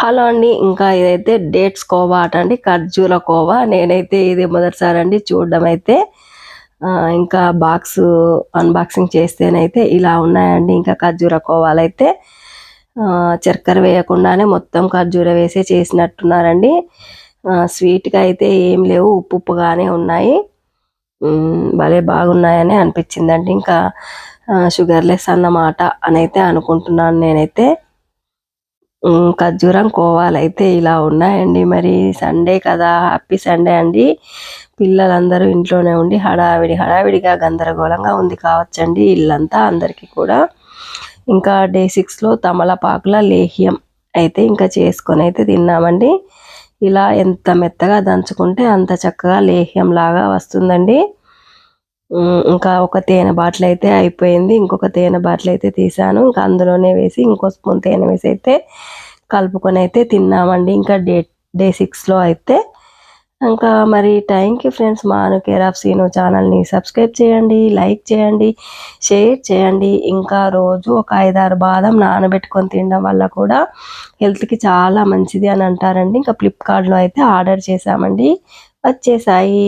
Hello అండి ఇంకా ఇదైతే డేట్స్ కోవా అట అండి ఖర్జూర కోవా. నేనైతే ఇది మొదటిసారి అండి చూడడం అయితే. ఇంకా బాక్స్ అన్బాక్సింగ్ చేస్తేనైతే ఇలా ఉన్నాయండి ఇంకా ఖర్జూర కోవాలు అయితే చక్కెర వేయకుండానే మొత్తం ఖర్జూర వేసే చేసినట్టున్నారండి. స్వీట్గా అయితే ఏం లేవు ఉప్పు ఉప్పుగానే ఉన్నాయి. భలే బాగున్నాయని అనిపించిందండి ఇంకా షుగర్లెస్ అన్నమాట అని అయితే అనుకుంటున్నాను నేనైతే. ఖర్జూరం కోవాలు అయితే ఇలా ఉన్నాయండి. మరి సండే కదా హ్యాపీ సండే అండి. పిల్లలందరూ ఇంట్లోనే ఉండి హడావిడి హడావిడిగా గందరగోళంగా ఉంది కావచ్చండి ఇల్లంతా అందరికీ కూడా. ఇంకా డే సిక్స్లో తమలపాకుల లేహ్యం అయితే ఇంకా చేసుకొని అయితే తిన్నామండి. ఇలా ఎంత మెత్తగా దంచుకుంటే అంత చక్కగా లేహ్యం లాగా వస్తుందండి. ఇంకా ఒక తేనె బాటిల్ అయితే అయిపోయింది. ఇంకొక తేనె బాటిల్ అయితే తీసాను. ఇంకా అందులోనే వేసి ఇంకో స్పూన్ తేనె వేసి అయితే కలుపుకొని అయితే తిన్నామండి. ఇంకా డే డే సిక్స్లో అయితే. ఇంకా మరి thank you friends Manu care of Seenu ఛానల్ని సబ్స్క్రైబ్ చేయండి లైక్ చేయండి షేర్ చేయండి. ఇంకా రోజు ఒక ఐదారు బాదం నానబెట్టుకొని తినడం వల్ల కూడా హెల్త్కి చాలా మంచిది అని అంటారండి. ఇంకా ఫ్లిప్కార్ట్లో అయితే ఆర్డర్ చేశామండి. వచ్చేసాయి.